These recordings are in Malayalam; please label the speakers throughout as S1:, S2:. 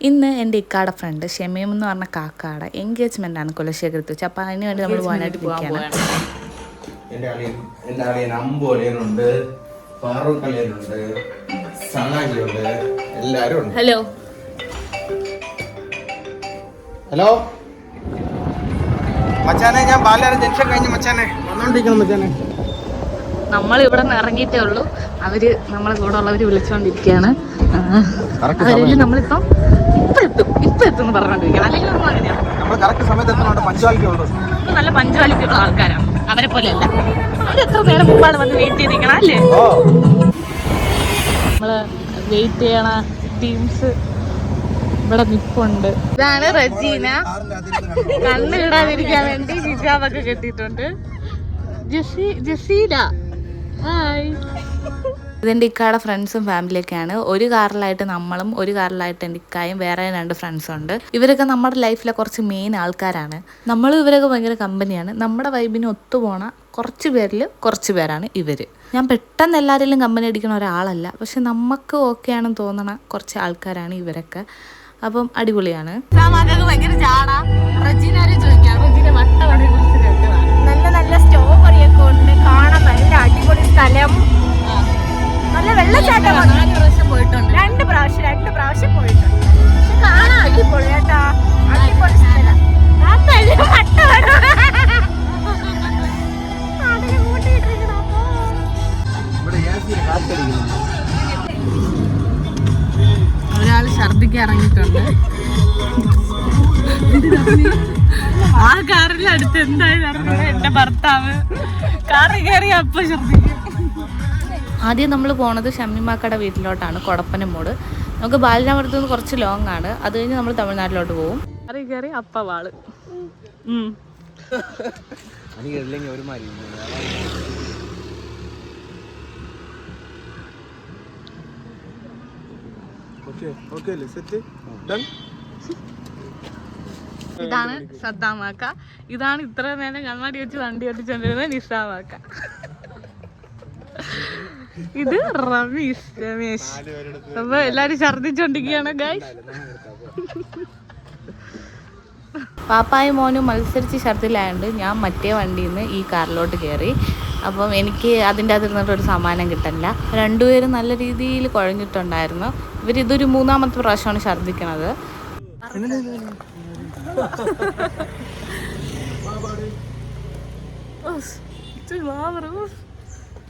S1: ഇന്ന് എന്റെ ഇക്കാടെ ഫ്രണ്ട് ഷെമീം എന്ന് പറഞ്ഞ കാക്കാടെ എൻഗേജ്മെന്റ് ആണ് കുലശേഖരത്ത് വെച്ച് അപ്പോൾ അതിന് വേണ്ടി നമ്മൾ പോകാനായിട്ട്
S2: ഉണ്ട്
S1: ഹലോ
S2: ഹലോ മച്ചാനെ ഞാൻ ബാലാരം ജംഗ്ഷൻ കഴിഞ്ഞ് മച്ചാനെ. വന്നോണ്ടിരിക്കണം മച്ചാനെ.
S1: നമ്മൾ ഇവിടെ നിന്ന് ഇറങ്ങിയിട്ടേ ഉള്ളൂ. അവർ നമ്മളെ കൂടെ ഉള്ളവര് വിളിച്ചുകൊണ്ടിരിക്കുകയാണ് അവരിൽ നമ്മളിപ്പം ഇപ്പം എത്തും ഇപ്പം എത്തും എന്ന് അല്ലെങ്കിൽ നമ്മൾ അങ്ങനെയാണ്
S2: നമ്മൾ കറക്റ്റ് സമയത്ത് എത്തണോണ്ട് പഞ്ചുവാലിറ്റി ഉള്ളൂ.
S1: നല്ല പഞ്ചുവാലിറ്റി ഉള്ള ആൾക്കാരാണ്. അവരെ പോലെയല്ല. അവർ എത്ര നേരം മുമ്പാണ് വന്ന് വെയിറ്റ് ചെയ്തിരിക്കണം അല്ലേ? നമ്മൾ വെയിറ്റ് ചെയ്യണ ടീംസ് ഇവിടെ നിപ്പുണ്ട്. ഇതാണ് റജീന. കണ്ണ് ഇടാതിരിക്കാൻ വേണ്ടി ഹിജാബൊക്കെ കെട്ടിയിട്ടുണ്ട്. ജസീ ജസീല ഹായ് ഇതെന്റെ ഇക്കാടെ ഫ്രണ്ട്സും ഫാമിലിയൊക്കെയാണ് ഒരു കാറിലായിട്ട് നമ്മളും ഒരു കാറിലായിട്ട് എന്റെ ഇക്കായും വേറെ രണ്ട് ഫ്രണ്ട്സും ഉണ്ട്. ഇവരൊക്കെ നമ്മുടെ ലൈഫിലെ കുറച്ച് മെയിൻ ആൾക്കാരാണ്. നമ്മളും ഇവരൊക്കെ ഭയങ്കര കമ്പനിയാണ് നമ്മുടെ വൈബിന് ഒത്തുപോണ കുറച്ച് പേരിൽ കുറച്ച് പേരാണ് ഇവർ ഞാൻ പെട്ടെന്ന് എല്ലാവരിലും കമ്പനി അടിക്കുന്ന ഒരാളല്ല. പക്ഷെ നമുക്ക് ഓക്കെ ആണെന്ന് തോന്നണ കുറച്ച് ആൾക്കാരാണ് ഇവരൊക്കെ. അപ്പം അടിപൊളിയാണ്.
S3: നല്ല നല്ല ഒക്കെ ഉണ്ട്. കാണാൻ നല്ല അടിപൊളി സ്ഥലം. നല്ല
S1: വെള്ളച്ചാട്ടം പോയിട്ടുണ്ട്.
S3: രണ്ട് പ്രാവശ്യം രണ്ട് പ്രാവശ്യം പോയിട്ടുണ്ട്. പക്ഷെ കാണാൻ അടിപൊളി കേട്ടാ. അടിപൊളി സ്ഥലം. ആ
S2: യാസിന് കാത്തടിക്കുന്നു
S1: ഒരാൾ ഛർദിക്ക് ഇറങ്ങിയിട്ടുണ്ട്. ആ കാറിൽ അടുത്ത് എന്തായാലും അറിഞ്ഞില്ല എന്റെ ഭർത്താവ്. കാറിൽ കയറി അപ്പൊ ഛർദിക്കും. ആദ്യം നമ്മൾ പോണത് ഷമ്മിമാക്കയുടെ വീട്ടിലോട്ടാണ് കൊടപ്പനമോട് നമുക്ക് ബാലരാമപുരത്ത് നിന്ന് കുറച്ച് ലോങ് ആണ്. അത് കഴിഞ്ഞ് നമ്മൾ തമിഴ്നാട്ടിലോട്ട് പോകും കറി കയറി
S2: അപ്പവാൾ
S1: ഇതാണ് സദ്ദാമാക്ക. ഇതാണ് ഇത്ര നേരം കണ്ണാടി വെച്ച് വണ്ടി ഓടിച്ചോണ്ടിരുന്ന നിസാമാക്ക ഇത് റമീസ് രമേശ് അപ്പൊ എല്ലാരും ഛർദിച്ചോണ്ടിരിക്കുകയാണ് ഗൈസ് പാപ്പായും മോനും മത്സരിച്ച് ഛർദിലായതുകൊണ്ട് ഞാൻ മറ്റേ വണ്ടിയിൽ നിന്ന് ഈ കാറിലോട്ട് കയറി അപ്പം എനിക്ക് അതിന്റെ അതിൽ നിന്നിട്ടൊരു സമ്മാനം കിട്ടില്ല രണ്ടുപേരും നല്ല രീതിയിൽ കുഴഞ്ഞിട്ടുണ്ടായിരുന്നു ഇവരിതൊരു മൂന്നാമത്തെ പ്രാവശ്യമാണ് ഛർദിക്കണത്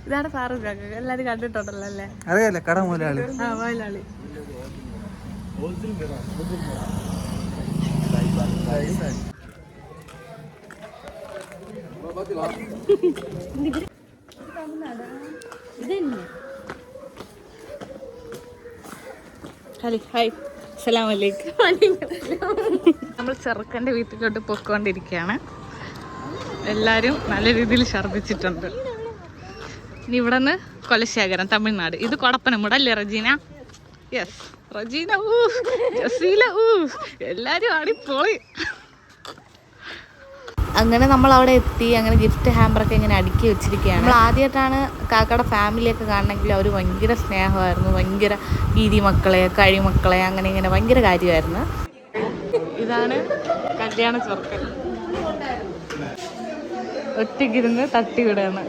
S1: ഇതാണ് ഫാറൂഖ് എല്ലാരും കണ്ടിട്ടുണ്ടല്ലോ അല്ലേ?
S2: അറിയാലേ കട മുതലാളി.
S1: ആ മലയാളി ഹലോ ഹായ്. അസ്സലാം വലൈക്കും നമ്മൾ ചെറുക്കന്റെ വീട്ടിലോട്ട് പൊക്കോണ്ടിരിക്കുകയാണ് എല്ലാവരും നല്ല രീതിയിൽ ഛർദ്ദിച്ചിട്ടുണ്ട്. ഇനി ഇവിടെ നിന്ന് കൊലശേഖരം തമിഴ്നാട്. ഇത് കൊടപ്പനമുട് അല്ലേ റജീന? യെസ് റജീന ഊ ജസീല ഊ എല്ലാരും ആടിപ്പോളി അങ്ങനെ നമ്മൾ അവിടെ എത്തി അങ്ങനെ ഗിഫ്റ്റ് ഹാമ്പറൊക്കെ ഇങ്ങനെ അടുക്കി വെച്ചിരിക്കുകയാണ്. നമ്മൾ ആദ്യമായിട്ടാണ് കാക്കയുടെ ഫാമിലിയൊക്കെ കാണണമെങ്കിൽ അവർ ഭയങ്കര സ്നേഹമായിരുന്നു ഭയങ്കര ഈതി മക്കളെ കഴിമക്കളെ അങ്ങനെ ഇങ്ങനെ ഭയങ്കര കാര്യമായിരുന്നു. ഇതാണ് കല്യാണ ചെറുക്കൻ ഒറ്റയ്ക്കിരുന്ന് തട്ടിവിടുകയാണ്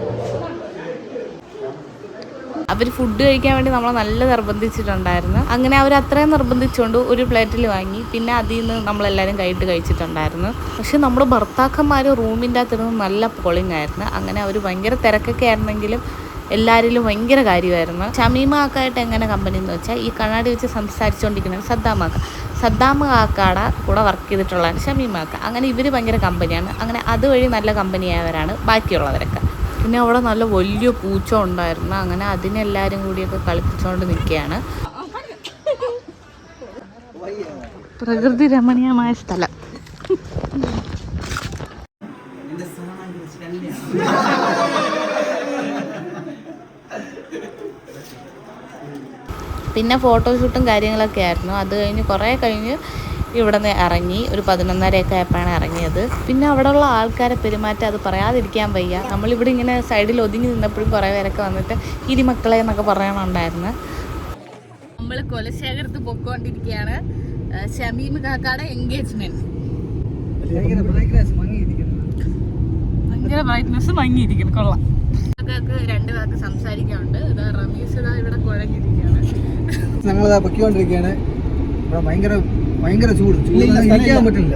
S1: അവർ ഫുഡ് കഴിക്കാൻ വേണ്ടി നമ്മളെ നല്ല നിർബന്ധിച്ചിട്ടുണ്ടായിരുന്നു. അങ്ങനെ അവർ അത്രയും നിർബന്ധിച്ചുകൊണ്ട് ഒരു പ്ലേറ്റിൽ വാങ്ങി പിന്നെ അതിൽ നിന്ന് നമ്മളെല്ലാവരും കൈയിട്ട് കഴിച്ചിട്ടുണ്ടായിരുന്നു. പക്ഷെ നമ്മുടെ ഭർത്താക്കന്മാർ റൂമിന്റെ അകത്തിരുന്ന് നല്ല പോളിംഗ് ആയിരുന്നു. അങ്ങനെ അവർ ഭയങ്കര തിരക്കൊക്കെ ആയിരുന്നെങ്കിലും എല്ലാവരിലും ഭയങ്കര കാര്യമായിരുന്നു. ഷമീമ കാക്കായിട്ട് എങ്ങനെ കമ്പനി എന്ന് വെച്ചാൽ ഈ കണ്ണാടി വെച്ച് സംസാരിച്ചുകൊണ്ടിരിക്കുന്ന സദ്ദാമാക്ക സദ്ദാമ കാക്കാടെ കൂടെ വർക്ക് ചെയ്തിട്ടുള്ളതാണ് ഷമീമാക്ക അങ്ങനെ ഇവർ ഭയങ്കര കമ്പനിയാണ് അങ്ങനെ അതുവഴി നല്ല കമ്പനിയായവരാണ് ബാക്കിയുള്ളവരൊക്കെ. പിന്നെ അവിടെ നല്ല വലിയ പൂച്ച ഉണ്ടായിരുന്നു. അങ്ങനെ അതിനെല്ലാവരും കൂടിയൊക്കെ കളിപ്പിച്ചുകൊണ്ട് നിൽക്കുകയാണ്. പ്രകൃതി രമണീയമായ സ്ഥലം. പിന്നെ ഫോട്ടോഷൂട്ടും കാര്യങ്ങളൊക്കെ ആയിരുന്നു. അത് കഴിഞ്ഞ് കുറേ കഴിഞ്ഞ് ഇവിടെ നിന്ന് ഇറങ്ങി ഒരു പതിനൊന്നരയൊക്കെ ആയപ്പോഴാണ് ഇറങ്ങിയത്. പിന്നെ അവിടെയുള്ള ആൾക്കാരെ പെരുമാറ്റം അത് പറയാതിരിക്കാൻ വയ്യ. നമ്മളിവിടെ ഇങ്ങനെ സൈഡിൽ ഒതുങ്ങി നിന്നപ്പോഴും കുറേ പേരൊക്കെ വന്നിട്ട് ഇരി മക്കളെ എന്നൊക്കെ പറയണുണ്ടായിരുന്നു നമ്മൾ കൊലശേഖരത്ത് പൊക്കോണ്ടിരിക്കുകയാണ്
S4: ഷമീം കാക്കാടെ എൻഗേജ്മെന്റ്
S5: ഭയങ്കര ബ്രൈറ്റ്നസ് മങ്ങിയിരിക്കുന്നു.
S4: കൊള്ളാം. കാക്കാക്ക് രണ്ട് വാക്ക് സംസാരിക്കാനുണ്ട്. ഇതാ റമീസ് ഇതാ ഇവിടെ കുഴഞ്ഞിരിക്കുകയാണ്.
S5: ഞങ്ങളിതാ പൊക്കിക്കൊണ്ടിരിക്കുകയാണ് ഇവിടെ ഭയങ്കര ഭയങ്കര ചൂട്. ചൂട് ഇരിക്കാൻ പറ്റില്ല.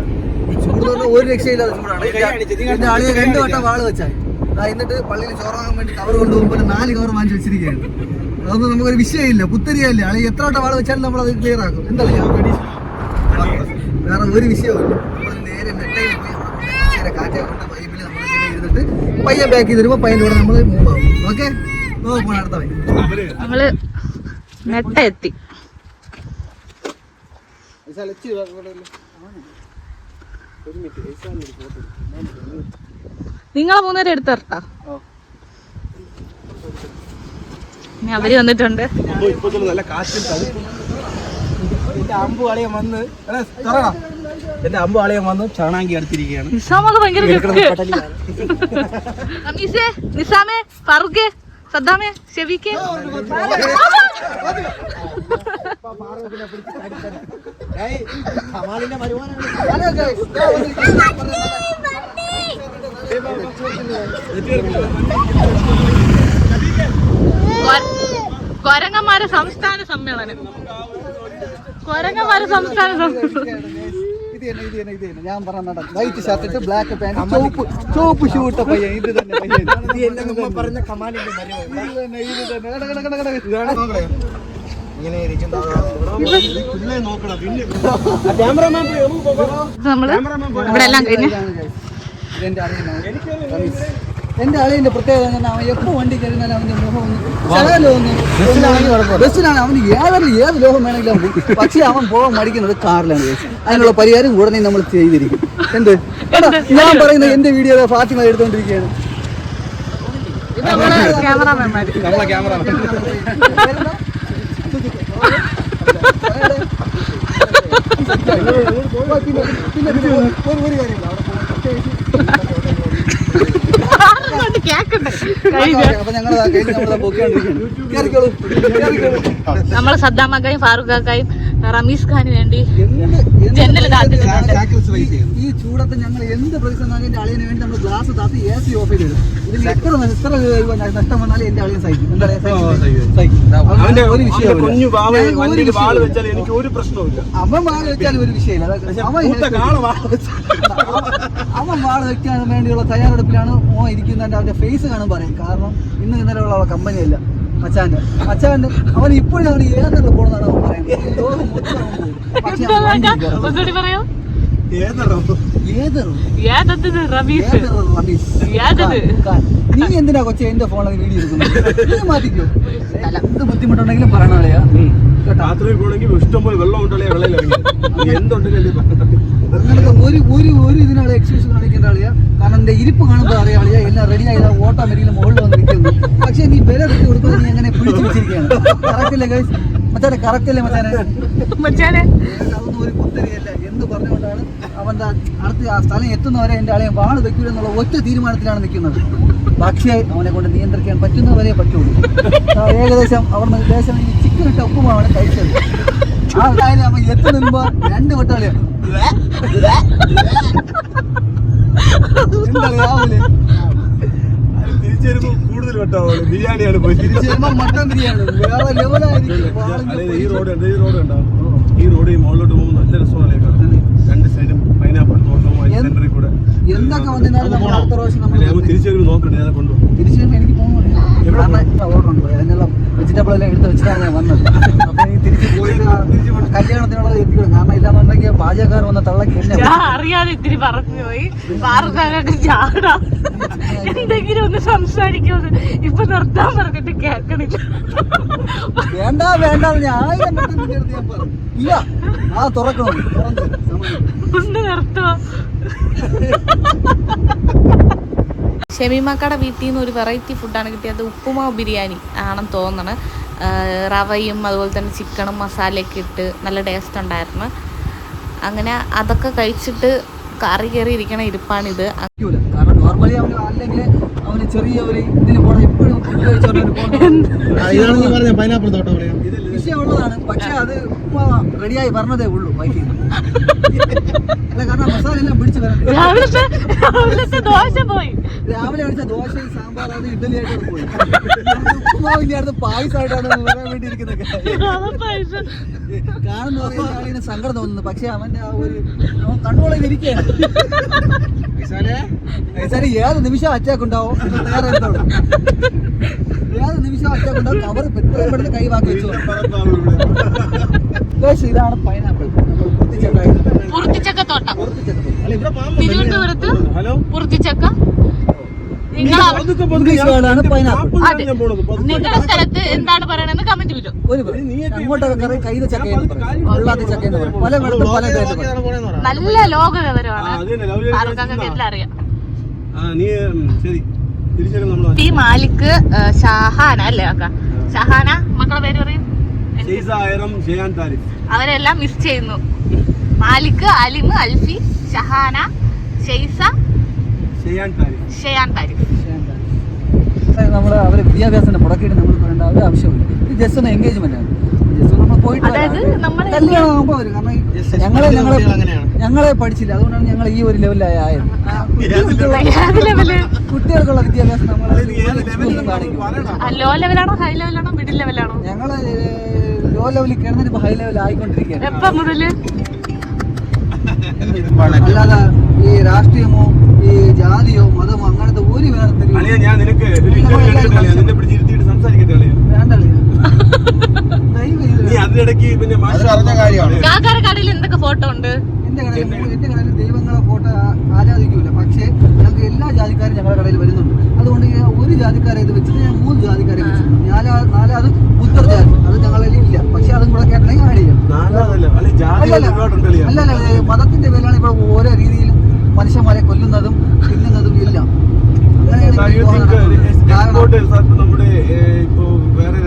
S5: ചൂട് ഒരു രക്ഷയില്ലാതെ ചൂടാണ്. എന്റെ- എന്റെ രണ്ട് വട്ടം വാൾ വെച്ചാൽ എന്നിട്ട് പള്ളിയിൽ ചോറാകാൻ വേണ്ടി കവർ കൊണ്ടുപോകുമ്പോൾ നാല് കവർ വാങ്ങിച്ചു വെച്ചിരിക്കുകയാണ്. അതൊന്നും നമുക്കൊരു വിഷയമില്ല. പുത്തരിയല്ല. ആളെ എത്ര വട്ടം വാൾ വെച്ചാലും നമ്മൾ അത് ക്ലിയർ ആക്കും. എന്തായാലും വേറെ ഒരു വിഷയമില്ല നമ്മൾ നേരെ നെട്ടയിൽ പോയി കാറ്റേ കൊണ്ട് പൈപ്പിൽ നമ്മൾ ഇരുന്നിട്ട് പയ്യൻ ബാക്ക് ചെയ്ത് വരുമ്പോൾ പയ്യന്റെ കൂടെ നമ്മൾ മൂവ് ആവും. ഓക്കെ നോക്കണം അടുത്ത പയ്യൻ
S4: നമ്മൾ മെട്ട എത്തി നിങ്ങളെ മൂന്നേരം എടുത്തറട്ടാ ഇനി അവർ വന്നിട്ടുണ്ട്.
S5: എന്റെ അമ്പു അളിയൻ വന്ന് തുറടാ. എന്റെ അമ്പു അളിയൻ വന്ന് ചാണാങ്കി അടുത്തിരിക്കുകയാണ്.
S4: നിസാമത് ഭയങ്കര നിസാമേ ഫാറൂഖേ. സദ്ദാമേ ഷെവീക്കേ കൊരങ്ങന്മാരെ സംസ്ഥാന സമ്മേളനം. കൊരങ്ങന്മാരെ സംസ്ഥാന സമ്മേളനം
S5: ഇത് തന്നെ ഇത് തന്നെ ഇത് തന്നെ. ഞാൻ പറഞ്ഞ വൈറ്റ് ഷർട്ട് ഇട്ട് ബ്ലാക്ക് പാന്റ് ചോപ്പ് ചോപ്പ് ഷൂ ഇട്ട പയ്യൻ ഇത് തന്നെ പയ്യൻ. പറഞ്ഞ കമാലിന്റെ ഇത് തന്നെ ഇത്
S4: നമ്മൾ? ഇവിടെ എല്ലാം കഴിഞ്ഞ്.
S5: എന്റെ ആളിന്റെ പ്രത്യേകത എന്ന് പറഞ്ഞാൽ അവൻ എപ്പോ വണ്ടി കയറുന്നാലും അവന്റെ മുഖം ഒന്ന് ബസ്സിലാണ് അവന് ഏതൊരു ഏത് ലോഹം വേണമെങ്കിലും അവൻ പോകും. പക്ഷേ അവൻ പോകാൻ മടിക്കുന്നത് കാറിലാണ്. അതിനുള്ള പരിഹാരം ഉടനെ നമ്മൾ ചെയ്തിരിക്കും. എന്ത്? ഞാൻ പറയുന്ന എന്റെ വീഡിയോ ഫാത്തിമ എടുത്തോണ്ടിരിക്കുകയാണ് പിന്നെ ഒരു കാര്യമില്ല അവിടെ നമ്മളെ
S4: സദ്ദാമക്കായും ഫാറൂഖ് കാക്കായും റമീസ് ഖാന് വേണ്ടി ജനൽ
S5: ഈ- ചൂടത്ത് ഞങ്ങൾ എന്ത് പ്രതിസന്ധി എന്റെ അളിയന് വേണ്ടി നമ്മൾ ഗ്ലാസ് താത്തി എ സി ഓഫ് ചെയ്തിടും ഇതിൽ എത്ര എത്ര രൂപ നഷ്ടം വന്നാലും എന്റെ അളിയൻ സഹിക്കും. എന്താ ഒരു
S6: വിഷയം എനിക്ക് ഒരു പ്രശ്നവുമില്ല.
S5: അവൻ വാൾ വെച്ചാൽ ഒരു വിഷയമില്ല. അവൻ വാൾ വെക്കാൻ വേണ്ടിയുള്ള തയ്യാറെടുപ്പിലാണ് ഓ ഇരിക്കുന്നതിന്റെ അവന്റെ ഫേസ് കാണാൻ പറയും. കാരണം ഇന്ന് ഇന്നലെയുള്ള കമ്പനിയല്ല മച്ചാന്റെ. മച്ചാന്റെ അവൻ ഇപ്പോഴും അവൻ ഏതൊക്കെ പോണെന്നാണ് അവൻ പറയുന്നത് നീ എന്തിനാ കൊച്ചെ എന്റെ ഫോണിൽ വീഡിയോ എടുക്കുന്നത്? നീ മാറ്റിക്കോ. എന്ത് ബുദ്ധിമുട്ടുണ്ടെങ്കിലും പറയണോളയാ കേട്ടോ.
S6: പോകണമെങ്കിൽ ഇഷ്ടംപോലെ വെള്ളം ഉണ്ടല്ലേ വെള്ളം ഇറങ്ങി. എന്തുണ്ടെങ്കിലും
S5: അങ്ങനത്തെ ഒരു ഒരു ഒരു ഇതിനുള്ള എക്സ്ക്യൂസ് കാണിക്കേണ്ട ആളിയാ. കാരണം എന്റെ ഇരിപ്പ് കാണുമ്പോൾ അറിയാം ആളിയാ. എല്ലാം റെഡി ആയതാ ഓട്ടോമാറ്റിക്കലി മുകളിൽ വന്ന് നിൽക്കുന്നു. പക്ഷെ നീ വില കിട്ടി കൊടുക്കുന്നത് നീ അങ്ങനെ പിടിച്ചു വെച്ചിരിക്കുകയാണ്. കറക്റ്റ് അല്ലേ ഗൈസ് മച്ചാനെ കറക്റ്റ് അല്ലേ മച്ചാനെ?
S4: മച്ചാനെ.
S5: അതൊന്നും ഒരു കുത്തരിയല്ല എന്ന് പറഞ്ഞുകൊണ്ടാണ് അവൻ ദാ അടുത്ത് ആ സ്ഥലം എത്തുന്നവരെ എന്റെ ആളെയും വാൾ വെക്കൂ എന്നുള്ള ഒറ്റ തീരുമാനത്തിലാണ് നിൽക്കുന്നത്. പക്ഷേ അവനെ കൊണ്ട് നിയന്ത്രിക്കാൻ പറ്റുന്നവരെ പറ്റുള്ളൂ. ഏകദേശം അവിടുന്ന് ഏകദേശം ഈ ചിക്കൻ ഇട്ട ഉപ്പുമാണ് കഴിച്ചത്. ആ കാര്യം അവൻ എത്തുമ്പോ രണ്ട് വട്ടാളിയാ എന്താ രാവിലെ
S6: തിരിച്ചു വരുമ്പോ കൂടുതൽ വെട്ടാവുള്ളൂ. ബിരിയാണിയാണ് പോയി.
S5: തിരിച്ചു വരുമ്പോൾ മട്ടൻ ബിരിയാണി. വേറെ ലെവലായിരിക്കും
S6: ഈ റോഡ് ഈ റോഡ് ഉണ്ടാവും? ഈ റോഡ് ഈ മുകളിലോട്ട് പോകുമ്പോൾ നല്ല രസമാണ്. രണ്ട് സൈഡും പൈനാപ്പിൾ തോട്ടവും അതിന്റെ സെന്ററിൽ കൂടെ
S5: എന്തൊക്കെ വന്നിരുന്നാലും നമ്മൾ അടുത്ത പ്രാവശ്യം നമ്മൾ
S6: തിരിച്ചു വരുമ്പോൾ നോക്കണ്ടേ ഞാൻ കൊണ്ടുപോകും
S5: തിരിച്ചു വരുമ്പോൾ എനിക്ക് കാരണം ഓർഡർ ഉണ്ട്. അതിനുള്ള വെജിറ്റബിൾ എല്ലാം എടുത്ത് വെച്ചിട്ടാണ് ഞാൻ വന്നത്. അപ്പൊ എനിക്ക് തിരിച്ചു ആ കല്യാണത്തിനുള്ളത് എത്തിക്കണം കാരണം ഇല്ലാന്നുണ്ടെങ്കിൽ പാചകക്കാർ വന്ന തള്ളക്ക് എന്നെ
S4: അറിയാതെ ഇത്തിരി പറഞ്ഞു പോയി. കാക്കൊക്കെ ചാടാ. എന്തെങ്കിലും ഒന്ന് സംസാരിക്കുമെന്ന് ഇപ്പൊ നിർത്താൻ പറഞ്ഞിട്ട് കേക്കണില്ല
S5: വേണ്ട വേണ്ട. ഞാൻ ഇല്ല ആ തുറക്കണം.
S4: ഒന്ന് നിർത്തുവോ ഷമീമാക്കയുടെ വീട്ടിൽ നിന്ന് ഒരു വെറൈറ്റി ഫുഡാണ് കിട്ടിയത്. ഉപ്പുമാവ് ബിരിയാണി ആണെന്ന് തോന്നണം. റവയും അതുപോലെ തന്നെ ചിക്കനും മസാലയൊക്കെ ഇട്ട് നല്ല ടേസ്റ്റ് ഉണ്ടായിരുന്നു. അങ്ങനെ അതൊക്കെ കഴിച്ചിട്ട് കറി കയറി ഇരിക്കണ ഇരിപ്പാണിത്.
S5: കാരണം നോർമലി അവന് അല്ലെങ്കിൽ അവന് ചെറിയ ഒരു ഇതിന് പോണം എപ്പോഴും
S6: പറഞ്ഞ പൈനാപ്പിൾ തോട്ടം
S5: പക്ഷെ അത് റെഡിയായി പറഞ്ഞതേ ഉള്ളൂ വൈകിട്ട്. അല്ല കാരണം മസാല എല്ലാം പിടിച്ച്
S4: ദോശ പോയി.
S5: രാവിലെ അടിച്ച ദോശയും സാമ്പാർ അത് ഇഡ്ഡലിയായിട്ട് പോയി. ഉപ്പുമാവില്ലായിരുന്നു പായസമായിട്ടാണ് വരാൻ വേണ്ടി ഇരിക്കുന്നത് കാണുന്ന ആളിന് സങ്കടം തോന്നുന്നു. പക്ഷെ അവന്റെ ആ ഒരു അവൻ കണ്ണുകളെ ഇരിക്കുകയാണ്. ഏത് നിമിഷം അറ്റാക്ക് ഉണ്ടാവും? തയ്യാറെടുത്തോളൂ ഏത് നിമിഷം ഉണ്ടാവും കവർ എത്രയും പെട്ടെന്ന് കൈവാക്കി വെച്ചു. ഇതാണ് പൈനാപ്പിൾ
S4: പുറത്തിച്ചക്കത്തോട്ടം
S6: അല്ല ഇവിടെ പാമ്പ്
S4: തിരുവനന്തപുരത്ത്
S6: ഹലോ?
S4: പുറത്തിച്ചക്ക. നിങ്ങളുടെ സ്ഥലത്ത് എന്താണ് പറയണെന്ന് കമന്റ്
S5: അങ്ങോട്ടൊക്കെ കറി കൈത ചക്ക വെള്ളാത്തി ചക്ക പല പല
S4: നല്ല ലോക
S6: ആ,
S4: വിവരമാണ് ആർക്കൊക്കെ എല്ലാം അറിയാം.
S6: നീ ശരി.
S4: ഈ മാലിക് ഷാഹാന അല്ലേ അക്ക? ഷഹാന മക്കളെ പേര് പറയും. അവരെല്ലാം മിസ് ചെയ്യുന്നു. മാലിക് അലിം അൽഫി ഷഹാന ഷെയ്സ
S6: ഷെയാൻ താരിഫ്.
S4: ഷെയാൻ താരിഫ്.
S5: നമ്മൾ അവരെ വിദ്യാഭ്യാസത്തിന്റെ മുടക്കിയിട്ട് നമ്മൾ പറയേണ്ട ഒരു ആവശ്യമില്ല ഇത് ജസ്റ്റ് ഒന്ന് എൻഗേജ്മെന്റ് ആണ്. പോയിട്ട്
S4: അതായത്
S5: വരും. കാരണം ഞങ്ങളെ ഞങ്ങളെ ഞങ്ങളെ പഠിച്ചില്ല. അതുകൊണ്ടാണ് ഞങ്ങൾ ഈ ഒരു ലെവലായ ആയത്. കുട്ടികൾക്കുള്ള വിദ്യാഭ്യാസം നമ്മൾ
S4: ലോ ലെവലാണോ ഹൈ ലെവലാണോ മിഡിൽ ലെവലാണോ
S5: ഞങ്ങൾ ലോ ലെവലിൽ കിടന്നിട്ട് ഇപ്പൊ ഹൈ ലെവൽ ആയിക്കൊണ്ടിരിക്കുകയാണ്.
S4: എപ്പ മുതൽ?
S5: അല്ലാതെ ഈ രാഷ്ട്രീയമോ ഈ ജാതിയോ മതമോ അങ്ങനത്തെ ഒരു
S6: വേറെ ഞാൻ നിനക്ക്
S5: വേണ്ടല്ലേ
S6: നീ അതിനിടയ്ക്ക് പിന്നെ മാഷ്
S2: അറിഞ്ഞ കാര്യമാണ്.
S4: കാക്കാര കടയിൽ എന്തൊക്കെ ഫോട്ടോ ഉണ്ട്?
S5: എന്റെ കടയിൽ എന്റെ കടയിൽ. ദൈവങ്ങളെ ഫോട്ടോ ആരാധിക്കൂല. പക്ഷേ ഞങ്ങൾക്ക് എല്ലാ ജാതിക്കാരും ഞങ്ങളുടെ കടയിൽ വരുന്നുണ്ട്. അതുകൊണ്ട് ഈ ഒരു ജാതിക്കാരെ ഇത് വെച്ചിട്ട് ഞാൻ മൂന്ന് ജാതിക്കാരെ വെച്ചിട്ടുണ്ട്. നാലാ നാലാത് ഉത്തർ ജാതി. അത് ഞങ്ങളിൽ ഇല്ല. പക്ഷെ അതും കൂടെ കേട്ടണമെങ്കിൽ ആഡ് ചെയ്യാം.
S6: അല്ലെ
S5: അല്ല മതത്തിന്റെ പേരിലാണ് ഇവിടെ ഓരോ രീതിയിലും മനുഷ്യന്മാരെ കൊല്ലുന്നതും തിന്നുന്നതും എല്ലാം. അങ്ങനെയാണ് എനിക്ക് തോന്നുന്നത്. കാരണം
S6: എക്സ്പോർട്ട് നമ്മുടെ ഏഹ്, ഇപ്പൊ വേറെ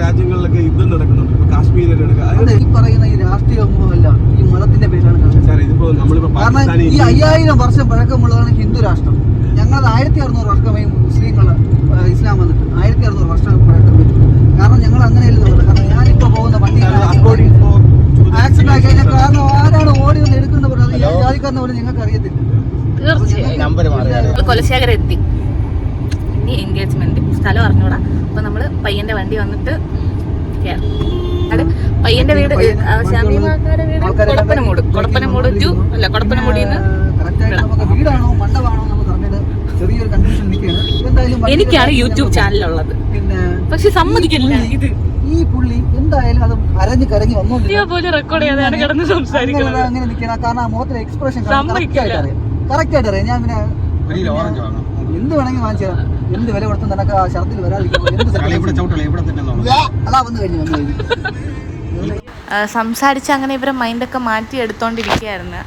S6: രാജ്യങ്ങളിലൊക്കെ യുദ്ധം നടക്കുന്നുണ്ട്. ഇപ്പൊ കാശ്മീരിൽ എടുക്കുക
S5: അതെ ഈ പറയുന്ന ഈ രാഷ്ട്രീയമല്ല ഈ മതത്തിന്റെ പേരിലാണ്
S6: സാർ ഇതിപ്പോ നമ്മളിപ്പോ പാകിസ്ഥാനി
S5: ഈ അയ്യായിരം വർഷം പഴക്കമുള്ളതാണ് ഹിന്ദു രാഷ്ട്രം. ഞങ്ങളത് ആയിരത്തി അറുന്നൂറ് വർഷമായി മുസ്ലിങ്ങൾ ഇസ്ലാം വന്നിട്ട് ആയിരത്തി അറുന്നൂറ് വർഷം പഴക്കം വരും കാരണം ഞങ്ങൾ അങ്ങനെയല്ല കാരണം ഞാനിപ്പോ പോകുന്ന വണ്ടി ആക്സിഡന്റ് ആക്കി കഴിഞ്ഞാൽ കാരണം ആരാണ് ഓടി വന്ന് എടുക്കുന്നത് പറഞ്ഞത് ഏത് ജാതിക്കാരനെ പോലും ഞങ്ങൾക്ക് അറിയത്തില്ല.
S4: തീർച്ചയായും. കൊലശേഖരം എത്തി. ഇനി എൻഗേജ്മെന്റ് സ്ഥലം അറിഞ്ഞൂടാ. അപ്പൊ നമ്മൾ പയ്യന്റെ വണ്ടി വന്നിട്ട് അത് പയ്യന്റെ വീട് ആ, ഷമീമാക്കാരുടെ വീട് കൊടപ്പനമൂട്. കൊടപ്പനമൂട് ടു അല്ല കൊടപ്പനമൂടിന്ന് എനിക്കാണ് യൂട്യൂബ് ചാനലുള്ളത്
S5: പിന്നെ
S4: പക്ഷെ സമ്മതിക്കില്ല ഇത്.
S5: ഈ പുള്ളി എന്തായാലും അത് അരഞ്ഞ് കരഞ്ഞ് വന്നോണ്ടിരിക്കും
S4: വീഡിയോ പോലും റെക്കോർഡ് ചെയ്യാതെയാണ് കിടന്ന് സംസാരിക്കുന്നത്
S5: അങ്ങനെ നിൽക്കണം. കാരണം ആ മുഖത്തിലെ എക്സ്പ്രഷൻ
S4: സമ്മതിക്കില്ല.
S5: കറക്റ്റ് ആയിട്ട് അറിയാം ഞാൻ പിന്നെ
S2: ഒരു ഓറഞ്ച് വാങ്ങാം
S5: എന്ത് വേണമെങ്കിൽ വാങ്ങിച്ചു എന്ത് വില കൊടുത്തും നിനക്ക് ആ ഷർട്ടിൽ
S2: വരാതിരിക്കും
S5: അതാ വന്നു കഴിഞ്ഞു വന്നു കഴിഞ്ഞു.
S4: സംസാരിച്ച് അങ്ങനെ ഇവരെ മൈൻഡൊക്കെ മാറ്റി എടുത്തോണ്ടിരിക്കുകയായിരുന്നു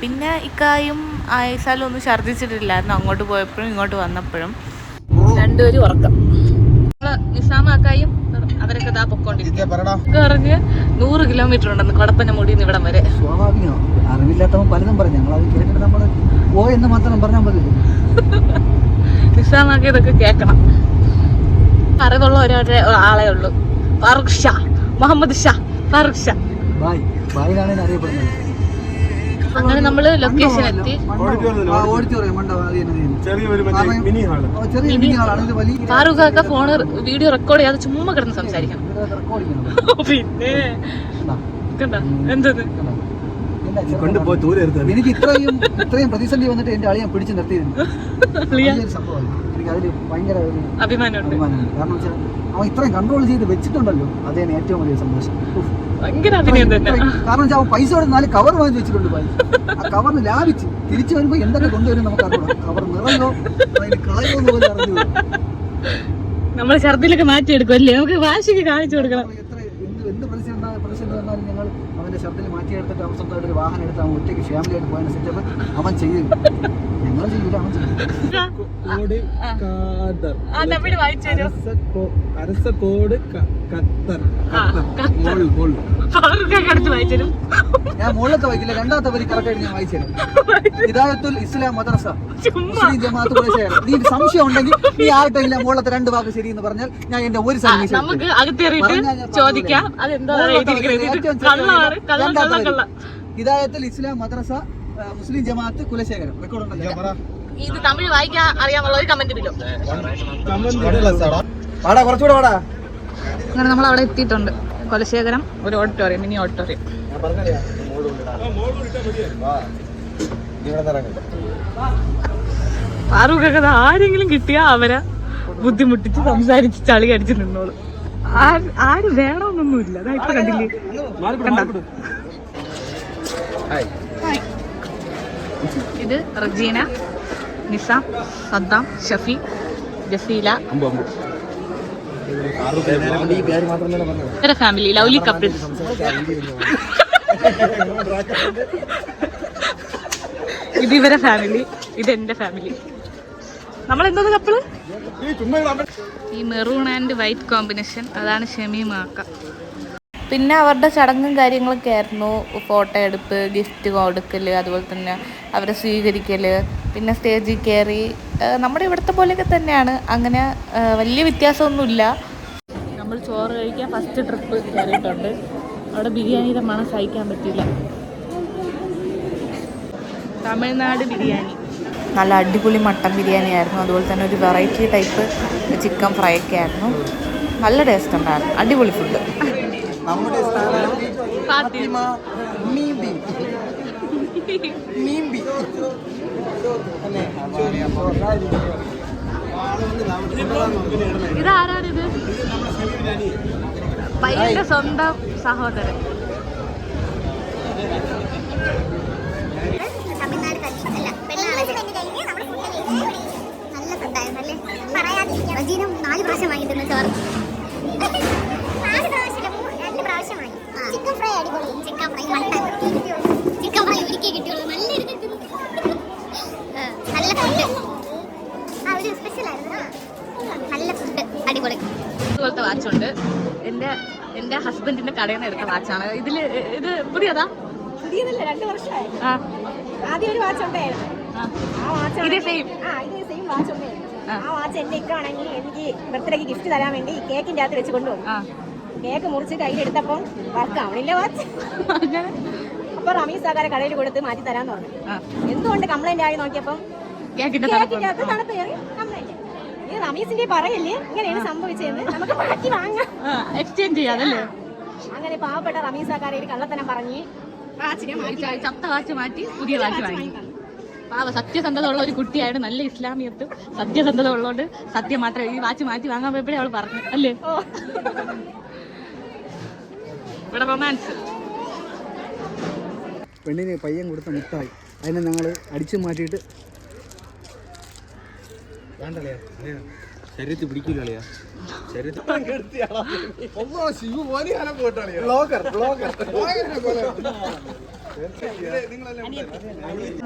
S4: പിന്നെ ഇക്കായും ആയിസാലും ഒന്നും ഛർദ്ദിച്ചിട്ടില്ലായിരുന്നു അങ്ങോട്ട് പോയപ്പോഴും ഇങ്ങോട്ട് വന്നപ്പോഴും. രണ്ടുപേരും ഉറക്കം. നിസാമാക്കായും അവരൊക്കെ ഇതാ പൊക്കോണ്ടിരിക്കും. നൂറ് കിലോമീറ്റർ ഉണ്ടെന്ന് കൊടപ്പന മുടി ഇവിടം വരെ.
S5: സ്വാഭാവികം. അറിവില്ലാത്തവൻ പലതും പറഞ്ഞു ഞങ്ങൾ അത് കേട്ടിട്ട് നമ്മൾ ഓ എന്ന് മാത്രം പറഞ്ഞാൽ മതി.
S4: നിസാമാക്ക ഇതൊക്കെ കേൾക്കണം അറിവുള്ള ഒരേ ആളെ ഉള്ളൂ. ഫാറൂഖ് ഷാ മുഹമ്മദ് ഷാ ഫാറൂഖ് ഷാ. അങ്ങനെ നമ്മൾ ലൊക്കേഷൻ എത്തി. ഫാറൂഖ് ഒക്കെ ഫോണ് വീഡിയോ റെക്കോർഡ് ചെയ്യാതെ ചുമ്മാ കിടന്ന് സംസാരിക്കണം. പിന്നെ.
S5: കണ്ടോ?
S4: എന്തെന്ന്?
S5: കണ്ടോ? എന്താ ചെറുക്കൻ
S6: കൊണ്ടുപോയി ദൂരെ എടുത്തത്
S5: എനിക്ക് ഇത്രയും ഇത്രയും പ്രതിസന്ധി വന്നിട്ട് എന്റെ ആളെ ഞാൻ പിടിച്ചു നിർത്തിയിരുന്നു. വലിയൊരു സംഭവമാണ്. എനിക്ക് അതിൽ ഭയങ്കര ഒരു
S4: അഭിമാനമുണ്ട്.
S5: അഭിമാനമാണ് കാരണം വെച്ചാൽ അവൻ ഇത്രയും കൺട്രോൾ ചെയ്ത് വെച്ചിട്ടുണ്ടല്ലോ. അതേ ഏറ്റവും വലിയ സന്തോഷം. കാരണം വെച്ചാൽ അവൻ പൈസ കൊടുത്ത് നാല് കവർ വാങ്ങി വെച്ചിട്ടുണ്ട് പൈസ. ആ കവറിന് ലാഭിച്ച് തിരിച്ചു വരുമ്പോൾ എന്തൊക്കെ കൊണ്ടുവരും നമുക്ക് കവർ നിറയോ അതിന് കളയോ എന്ന് പോലും അറിഞ്ഞു
S4: നമ്മൾ ഛർദിലൊക്കെ മാറ്റിയെടുക്കും അല്ലേ? നമുക്ക് വാശിക്ക് കാണിച്ചു കൊടുക്കണം
S5: എത്ര എന്ത് എന്ത് പ്രതിസന്ധി പ്രതിസന്ധി വന്നാലും ഞങ്ങൾ ഷർട്ടിൽ മാറ്റി മാറ്റിയെടുത്തിട്ട് അവൻ സ്വന്തമായിട്ട് ഒരു വാഹനം എടുത്ത് അവൻ ഒറ്റയ്ക്ക് ഫാമിലി ആയിട്ട് പോയതിന് സെറ്റപ്പ് അവൻ ചെയ്യും ഞങ്ങൾ ചെയ്യില്ല അവൻ ചെയ്യും.
S6: കോട് അരസക്കോ- അരസക്കോട് ഖത്തർ ഖത്തർ മോൾ മോൾ.
S4: ഫാറൂഖൊക്കെ അടുത്ത് വായിച്ചു
S5: ഞാൻ മുകളിലത്തെ വായിക്കില്ല രണ്ടാമത്തെ വരി കറക്റ്റ് ഞാൻ വായിച്ചു ഹിദായത്തുൽ ഇസ്ലാം മദ്രസ. മുസ്ലിം ജമാഅത്ത് കുലശേഖരം നീ സംശയം ഉണ്ടെങ്കിൽ നീ ആർക്കെങ്കിലും മുകളിലത്തെ രണ്ട് വാക്ക് ശരി എന്ന് പറഞ്ഞാൽ ഞാൻ എന്റെ ഒരു സംശയം
S4: നമുക്ക് അകത്തേറിയിട്ട് ചോദിക്കാം. അതെന്താ
S5: ഹിദായത്തുൽ ഇസ്ലാം മദ്രസ മുസ്ലിം ജമാഅത്ത് കുലശേഖരം. റെക്കോർഡ് ഉണ്ടല്ലോ
S4: ഇത് തമിഴ് വായിക്കാൻ അറിയാമുള്ള ഒരു കമന്റ് ഇല്ലോ
S5: വാടാ കുറച്ചുകൂടെ വാടാ
S4: അങ്ങനെ നമ്മൾ അവിടെ എത്തിയിട്ടുണ്ട്. കൊലശേഖരം ഒരു ഓഡിറ്റോറിയം മിനി ഓഡിറ്റോറിയം ഫാറൂഖൊക്കെ ദാ ആരെങ്കിലും കിട്ടിയാ അവരെ ബുദ്ധിമുട്ടിച്ച് സംസാരിച്ച് ചളി അടിച്ച് നിന്നോളൂ. ആര് ആര് വേണമെന്നൊന്നുമില്ല. അതാ ഇപ്പൊ കണ്ടില്ലേ. ഇത് Rajeena Nizam Saddam Shafi Jaseela family lovely couples ഇത് ഇവരെ ഫാമിലി ഇത് എന്റെ ഫാമിലി നമ്മൾ എന്തോന്ന് കപ്പിൾ ഈ മെറൂൺ ആൻഡ് വൈറ്റ് കോമ്പിനേഷൻ അതാണ് ഷെമി മാക്ക. പിന്നെ അവരുടെ ചടങ്ങും കാര്യങ്ങളൊക്കെ ആയിരുന്നു. ഫോട്ടോ എടുപ്പ് ഗിഫ്റ്റ് കൊടുക്കൽ അതുപോലെ തന്നെ അവരെ സ്വീകരിക്കൽ പിന്നെ സ്റ്റേജിൽ കയറി നമ്മുടെ ഇവിടുത്തെ പോലെയൊക്കെ തന്നെയാണ്. അങ്ങനെ വലിയ വ്യത്യാസമൊന്നുമില്ല. നമ്മൾ ചോറ് കഴിക്കാൻ ഫസ്റ്റ് ട്രിപ്പ് കയറിയിട്ടുണ്ട്. അവിടെ ബിരിയാണിയുടെ മണം സഹിക്കാൻ പറ്റില്ല തമിഴ്നാട് ബിരിയാണി. നല്ല അടിപൊളി മട്ടൻ ബിരിയാണി ആയിരുന്നു അതുപോലെ തന്നെ ഒരു വെറൈറ്റി ടൈപ്പ് ചിക്കൻ ഫ്രൈ ഒക്കെ ആയിരുന്നു. നല്ല ടേസ്റ്റ് ഉണ്ടായിരുന്നു. അടിപൊളി ഫുഡ്
S5: നമ്മുടെ മീമ്പി
S4: ഇതാരാണിത്? പയ്യന്റെ സ്വന്തം സഹോദരൻ.
S3: നാല് പ്രാവശ്യം വാങ്ങിയിട്ടുണ്ട് ചോറ് നാല് പ്രാവശ്യം രണ്ട് പ്രാവശ്യമായി ചിക്കൻ ഫ്രൈ അടിപൊളി ചിക്കൻ ഫ്രൈ മട്ടൻ കിട്ടിയുള്ളൂ. നല്ല ഫുഡ് ആ ഒരു സ്പെഷ്യൽ ആയിരുന്നു. നല്ല ഫുഡ് അടിപൊളി.
S4: ഇതുപോലത്തെ വാച്ചുണ്ട് എന്റെ എന്റെ ഹസ്ബൻഡിന്റെ കടയിൽ നിന്ന് എടുത്ത വാച്ചാണ് ഇതിൽ ഇത് പുതിയതാ?
S3: പുതിയതല്ല രണ്ട് വർഷമായി. ആദ്യം ഒരു വാച്ച് ഉണ്ടായിരുന്നു.
S4: ആ.
S3: ആ വാച്ച്
S4: ഇതേ സെയിം
S3: ആ ഇത് സെയിം വാച്ച് ഉണ്ടായിരുന്നു.
S4: ആ.
S3: ആ വാച്ച് എന്റെ ഇക്കാണെങ്കിൽ എനിക്ക് ബർത്ത്ഡേക്ക് ഗിഫ്റ്റ് തരാൻ വേണ്ടി കേക്കിന്റെ അകത്ത് വെച്ച് കൊണ്ടുപോകും.
S4: ആ.
S3: കേക്ക് മുറിച്ച് കയ്യിലെടുത്തപ്പം വർക്ക് ആവണില്ല വാച്ച് അപ്പൊ റമീസ് ആകാരെ കടയിൽ കൊടുത്ത് മാറ്റി തരാൻ പറഞ്ഞു. എന്തുകൊണ്ട് കംപ്ലൈന്റ് ആയി നോക്കിയപ്പം? തണുപ്പ് കയറി കംപ്ലൈന്റ് ഈ റമീസിന്റെ പറയല്ലേ? ഇങ്ങനെയാണ് സംഭവിച്ചതെന്ന് നമുക്ക് മാറ്റി വാങ്ങാം.
S4: എക്സ്ചേഞ്ച് ചെയ്യാതല്ലേ?
S3: അങ്ങനെ പാവപ്പെട്ട റമീസ് ആകാരെ കള്ളത്തനം പറഞ്ഞ് മാറ്റി വാങ്ങി.
S4: ചത്ത വാച്ച് മാറ്റി പുതിയ വാച്ച് വാങ്ങി. പാവ സത്യസന്ധത ഉള്ള ഒരു കുട്ടിയായിട്ട് നല്ല ഇസ്ലാമിയത്തും സത്യസന്ധത ഉള്ളതുകൊണ്ട് സത്യം മാത്രമേ ഈ വാച്ച് മാറ്റി വാങ്ങാൻ പോയപ്പോഴേ അവൾ പറഞ്ഞു അല്ലേ? ഇവിടെ റൊമാൻസ്
S5: പെണ്ണിന് പയ്യൻ കൊടുത്ത മുട്ടായി അതിനെ ഞങ്ങൾ അടിച്ചു മാറ്റിയിട്ട്
S6: ശരീരത്തിൽ പിടിക്കില്ല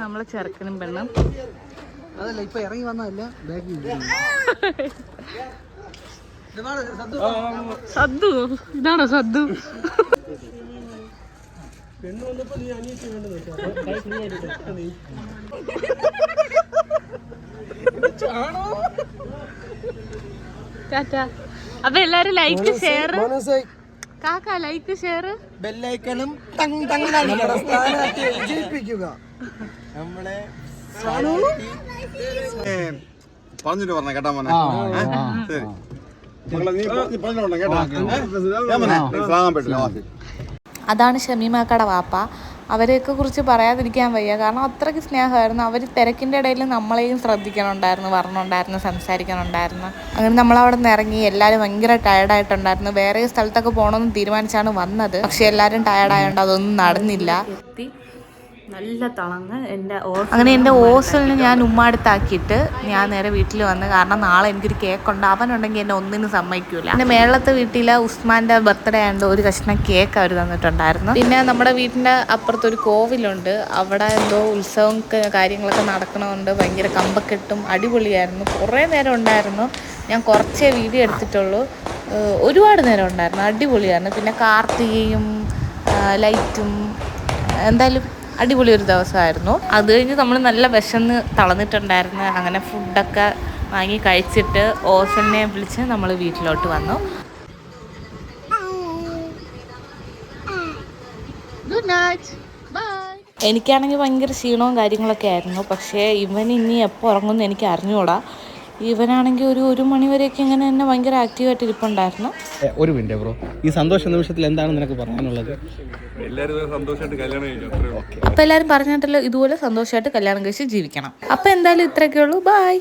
S4: നമ്മളെ ചെറുക്കനും പെണ്ണും.
S5: അതല്ല ഇപ്പൊ ഇറങ്ങി വന്നതല്ല? ബാക്കി
S4: സദ്ദു. ഇതാണോ സദ്ദു? ടാറ്റാ. അപ്പൊ എല്ലാരും ലൈക്ക് ഷെയർ കാക്ക ലൈക്ക് ഷെയർ
S5: ബെല്ലൈക്കണും വിജയിപ്പിക്കുക. നമ്മളെ
S2: പറഞ്ഞിട്ട് പറഞ്ഞ കേട്ടാ മോനെ? ശരി. മക്കളെ നീ നീ കേട്ടാ. ഞാൻ നീ പറ്റില്ല.
S1: അതാണ് ഷമീമാക്കയുടെ വാപ്പ. അവരെയൊക്കെ കുറിച്ച് പറയാതിരിക്കാൻ വയ്യ. കാരണം അത്രയ്ക്ക് സ്നേഹമായിരുന്നു. അവർ തിരക്കിന്റെ ഇടയിൽ നമ്മളെയും ശ്രദ്ധിക്കണുണ്ടായിരുന്നു പറഞ്ഞുണ്ടായിരുന്നു സംസാരിക്കണുണ്ടായിരുന്നു. അങ്ങനെ നമ്മളവിടെ നിന്ന് ഇറങ്ങി എല്ലാവരും ഭയങ്കര ടയർഡായിട്ടുണ്ടായിരുന്നു വേറെ സ്ഥലത്തൊക്കെ പോകണമെന്ന് തീരുമാനിച്ചാണ് വന്നത്. പക്ഷെ എല്ലാവരും ടയർഡായതുകൊണ്ട് അതൊന്നും നടന്നില്ല.
S4: നല്ല തിളങ്ങ് എന്റെ
S1: അങ്ങനെ എന്റെ ഓസലിന് ഞാൻ ഉമ്മാടുത്താക്കിയിട്ട് ഞാൻ നേരെ വീട്ടിൽ വന്ന് കാരണം നാളെ എനിക്കൊരു കേക്ക് ഉണ്ട്. അവനുണ്ടെങ്കിൽ എന്നെ ഒന്നിനും സമ്മതിക്കൂല. എന്റെ മേളത്തെ വീട്ടിലെ ഉസ്മാന്റെ ബർത്ത്ഡേ ആയതുകൊണ്ട് ഒരു കഷ്ണം കേക്ക് അവർ തന്നിട്ടുണ്ടായിരുന്നു. പിന്നെ നമ്മുടെ വീടിന്റെ അപ്പുറത്തൊരു കോവിലുണ്ട്. അവിടെ എന്തോ ഉത്സവം കാര്യങ്ങളൊക്കെ നടക്കണമുണ്ട് ഭയങ്കര കമ്പക്കെട്ടും അടിപൊളിയായിരുന്നു. കുറേ നേരം ഉണ്ടായിരുന്നു. ഞാൻ കുറച്ചേ വീഡിയോ എടുത്തിട്ടുള്ളൂ. ഒരുപാട് നേരം ഉണ്ടായിരുന്നു. അടിപൊളിയായിരുന്നു. പിന്നെ കാർത്തികയും ലൈറ്റും എന്തായാലും അടിപൊളി ഒരു ദിവസമായിരുന്നു. അത് കഴിഞ്ഞ് നമ്മൾ നല്ല വിശന്ന് തളർന്നിട്ടുണ്ടായിരുന്നു അങ്ങനെ ഫുഡൊക്കെ വാങ്ങി കഴിച്ചിട്ട് ഓസനെ വിളിച്ച് നമ്മൾ വീട്ടിലോട്ട് വന്നു.
S4: ഗുഡ് നൈറ്റ് ബൈ
S1: എനിക്കാണെങ്കിൽ ഭയങ്കര ക്ഷീണവും കാര്യങ്ങളൊക്കെ ആയിരുന്നു. പക്ഷേ ഇവൻ ഇനി എപ്പോൾ ഉറങ്ങുമെന്ന് എനിക്ക് അറിഞ്ഞുകൂടാ ഇവനാണെങ്കിൽ ഒരു ഒരു മണി വരെയൊക്കെ ഇങ്ങനെ തന്നെ ഭയങ്കര ആക്റ്റീവായിട്ട് ഇരിപ്പുണ്ടായിരുന്നു.
S7: ഒരു മിനിറ്റ് ബ്രോ. ഈ സന്തോഷ നിമിഷത്തിൽ എന്താണ് നിനക്ക് പറയാനുള്ളത്?
S6: അപ്പൊ എല്ലാരും കല്യാണം കഴിക്കും. അത്രേ
S1: അപ്പോൾ എല്ലാവരും പറഞ്ഞിട്ടല്ലോ ഇതുപോലെ സന്തോഷമായിട്ട് കല്യാണം കഴിച്ച് ജീവിക്കണം. അപ്പൊ എന്തായാലും ഇത്രയൊക്കെ ഉള്ളൂ. ബായ്